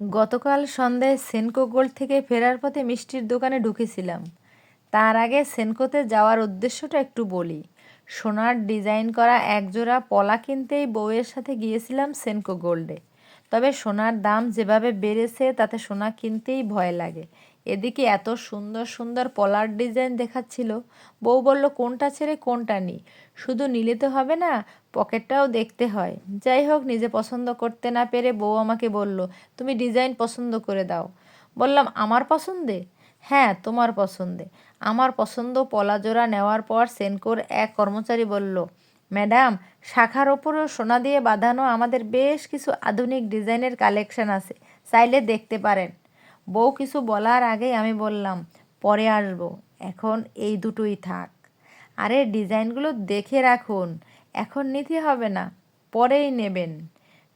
গতকাল সন্ধ্যায় সেনকো গোল্ড থেকে ফেরার পথে মিষ্টির দোকানে ঢুকেছিলাম। তার আগে সেনকোতে যাওয়ার উদ্দেশ্যটা একটু বলি। সোনার ডিজাইন করা একজোড়া পলা কিনতেই বউয়ের সাথে গিয়েছিলাম সেনকো গোল্ডে। তবে সোনার দাম যেভাবে বেড়েছে, তাতে সোনা কিনতেই ভয় লাগে। এদিকে এত সুন্দর সুন্দর পলার ডিজাইন দেখাচ্ছিল। বউ বলল, কোনটা ছেড়ে কোনটা নিই শুধু নিলে তো হবে না, পকেটটাও দেখতে হয়। যাই হোক, নিজে পছন্দ করতে না পেরে বউ আমাকে বলল, তুমি ডিজাইন পছন্দ করে দাও। বললাম, আমার পছন্দে? হ্যাঁ তোমার পছন্দে। আমার পছন্দ পলা জোড়া নেওয়ার পর সেনকোর এক কর্মচারী বলল, ম্যাডাম, শাখার ওপরেও সোনা দিয়ে বাঁধানো আমাদের বেশ কিছু আধুনিক ডিজাইনের কালেকশন আছে, চাইলে দেখতে পারেন। বউ কিছু বলার আগেই আমি বললাম, পরে আসব, এখন এই দুটোই থাক। আরে, ডিজাইনগুলো দেখে রাখুন, এখন নিতে হবে না, পরেই নেবেন।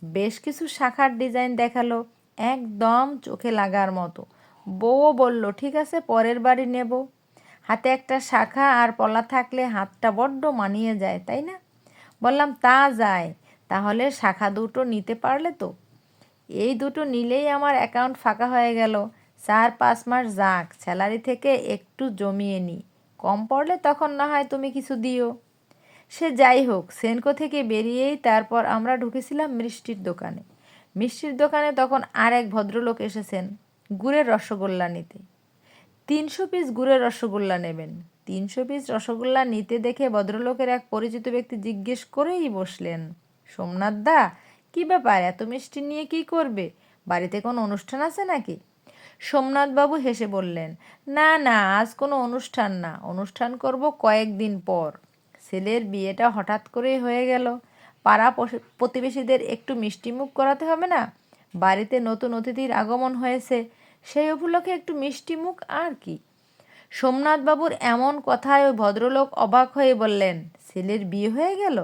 বেশ কিছু শাখার ডিজাইন দেখাল, একদম চোখে লাগার মতো। বউও বলল, ঠিক আছে, পরের বাড়ি নেব। হাতে একটা শাখা আর পলা থাকলে হাতটা বড্ড মানিয়ে যায়, তাই না? বললাম, তা যায়, তাহলে শাখা দুটো নিতে পারলে তো? এই দুটো নিলেই আমার অ্যাকাউন্ট ফাঁকা হয়ে গেল। চার পাঁচ মাস যাক, স্যালারি থেকে একটু জমিয়ে নিই কম পড়লে তখন না হয় তুমি কিছু দিও। সে যাই হোক, সেনকো থেকে বেরিয়েই তারপর আমরা ঢুকেছিলাম মিষ্টির দোকানে। মিষ্টির দোকানে তখন আর এক ভদ্রলোক এসেছেন, গুড়ের রসগোল্লা নিতে। তিনশো পিস গুড়ের রসগোল্লা নেবেন। তিনশো পিস রসগোল্লা নিতে দেখে ভদ্রলোকের এক পরিচিত ব্যক্তি জিজ্ঞেস করেই বসলেন, সোমনাথ দা কী ব্যাপার? এত মিষ্টি নিয়ে কি করবে? বাড়িতে কোনো অনুষ্ঠান আছে নাকি? সোমনাথবাবু হেসে বললেন, না না, আজ কোনো অনুষ্ঠান না। অনুষ্ঠান করব কয়েকদিন পর। ছেলের বিয়েটা হঠাৎ করেই হয়ে গেল। পাড়া প্রতিবেশীদের একটু মিষ্টিমুখ করাতে হবে না? বাড়িতে নতুন অতিথির আগমন হয়েছে। সেই উপলক্ষে একটু মিষ্টি মুখ আর কি? সোমনাথবাবুর এমন কথায় ওই ভদ্রলোক অবাক হয়ে বললেন, ছেলের বিয়ে হয়ে গেল?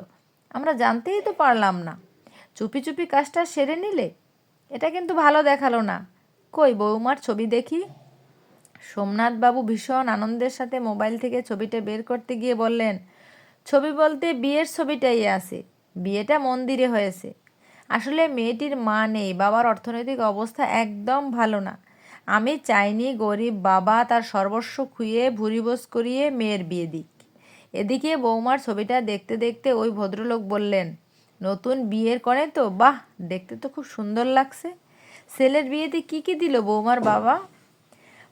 আমরা জানতেই তো পারলাম না। চুপি চুপি কাজটা সেরে নিলে? এটা কিন্তু ভালো দেখাল না। কই, বৌমার ছবি দেখি? সোমনাথবাবু ভীষণ আনন্দের সাথে মোবাইল থেকে ছবিটা বের করতে গিয়ে বললেন, ছবি বলতে বিয়ের ছবিটাই আছে। বিয়েটা মন্দিরে হয়েছে। আসলে মেয়েটির মা নেই, বাবার অর্থনৈতিক অবস্থা একদম ভালো না। আমি চাইনি গরিব বাবা তার সর্বস্ব খুইয়ে ভুরিবোস করিয়ে মেয়ের বিয়ে দিক। এদিকে বৌমার ছবিটা দেখতে দেখতে ওই ভদ্রলোক বললেন নতুন বিয়ের করে তো, বাহ, দেখতে তো খুব সুন্দর লাগছে। ছেলের বিয়েতে কি কি দিল বৌমার বাবা?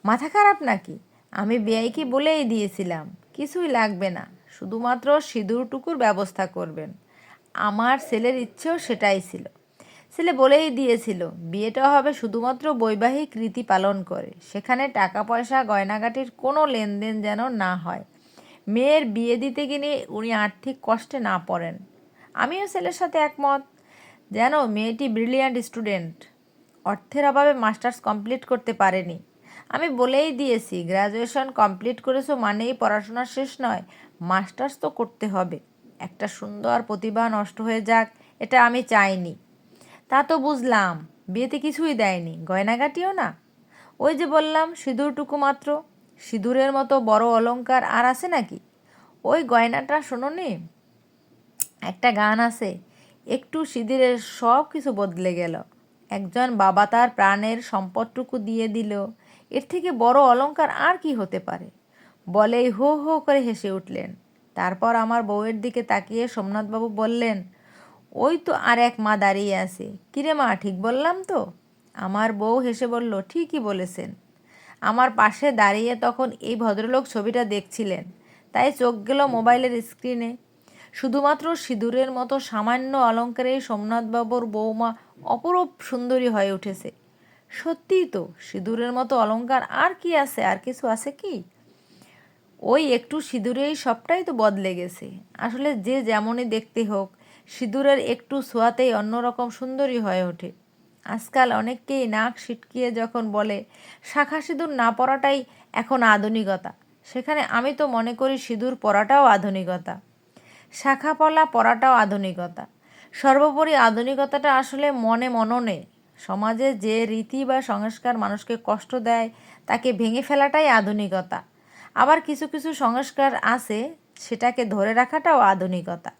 মাথা খারাপ নাকি? আমি বেয়াইকে বলেই দিয়েছিলাম, কিছুই লাগবে না, শুধুমাত্র সিঁদুরটুকুর ব্যবস্থা করবেন। আমার ছেলের ইচ্ছেও সেটাই ছিল। ছেলে বলেই দিয়েছিল, বিয়েটা হবে শুধুমাত্র বৈবাহিক রীতি পালন করে, সেখানে টাকা পয়সা গয়নাগাটির কোনো লেনদেন যেন না হয়। মেয়ের বিয়ে দিতে গিয়ে উনি আর্থিক কষ্টে না পড়েন। আমিও ছেলের সাথে একমত। যেন মেয়েটি ব্রিলিয়ান্ট স্টুডেন্ট, অর্থের অভাবে মাস্টার্স কমপ্লিট করতে পারেনি। আমি বলেই দিয়েছি গ্র্যাজুয়েশন কমপ্লিট করেছ মানেই পড়াশোনা শেষ নয়, মাস্টার্স তো করতে হবে। একটা সুন্দর প্রতিভা নষ্ট হয়ে যাক, এটা আমি চাইনি। তা তো বুঝলাম, বিয়েতে কিছুই দেয়নি, গয়নাগাটিও না। ওই যে বললাম, সিঁদুরটুকু মাত্র, সিঁদুরের মতো বড় অলঙ্কার আর আছে নাকি? ওই গয়নাটা শোনোনি? একটা গান আছে, একটু সিঁদুরের সব কিছু বদলে গেল। একজন বাবা তার প্রাণের সম্পদটুকু দিয়ে দিল। এর থেকে বড় অলঙ্কার আর কি হতে পারে? বলেই হো হো করে হেসে উঠলেন। তারপর আমার বউয়ের দিকে তাকিয়ে সোমনাথবাবু বললেন, ওই তো আর এক মা দাঁড়িয়ে আছে। কিরে মা, ঠিক বললাম তো? আমার বউ হেসে বলল, ঠিকই বলেছেন। আমার পাশে দাঁড়িয়ে তখন এই ভদ্রলোক ছবিটা দেখছিলেন। তাই চোখ গেল মোবাইলের স্ক্রিনে। শুধুমাত্র সিঁদুরের মতো সামান্য অলঙ্কারে সোমনাথবাবুর বৌমা অপরূপ সুন্দরী হয়ে উঠেছে। সত্যিই তো, সিঁদুরের মতো অলঙ্কার আর কি আছে, আর কিছু আছে কি? ওই একটু সিঁদুরেই সবটাই তো বদলে গেছে। আসলে যে যেমনই দেখতে হোক, সিঁদুরের একটু ছোঁয়াতেই অন্যরকম সুন্দরী হয়ে ওঠে। আজকাল অনেককেই নাক সিটকিয়ে যখন বলে, শাখা সিঁদুর না পরাটাই এখন আধুনিকতা। সেখানে আমি তো মনে করি সিঁদুর পরাটাও আধুনিকতা। শাখা পলা পরাটাও আধুনিকতা। সর্বোপরি আধুনিকতাটা আসলে মনে মননে। সমাজে যে রীতি বা সংস্কার মানুষকে কষ্ট দেয়, তাকে ভেঙে ফেলাটাই আধুনিকতা। আবার কিছু কিছু সংস্কার আছে, সেটাকে ধরে রাখাটাও আধুনিকতা।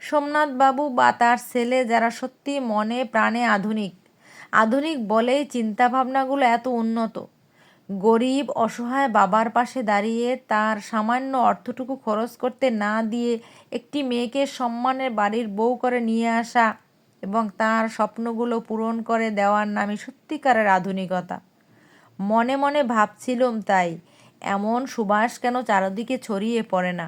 সোমনাথ বাবু বা তার ছেলে যারা সত্যি মনে প্রাণে আধুনিক আধুনিক বলেই চিন্তাভাবনাগুলো এত উন্নত। গরিব, অসহায় বাবার পাশে দাঁড়িয়ে তার সামান্য অর্থটুকু খরচ করতে না দিয়ে একটি মেয়েকে সম্মানের বাড়ির বউ করে নিয়ে আসা এবং তার স্বপ্নগুলো পূরণ করে দেওয়ার নামই সত্যিকারের আধুনিকতা। মনে মনে ভাবছিলুম তাই, এমন সুবাস কেন চারদিকে ছড়িয়ে পড়ে না?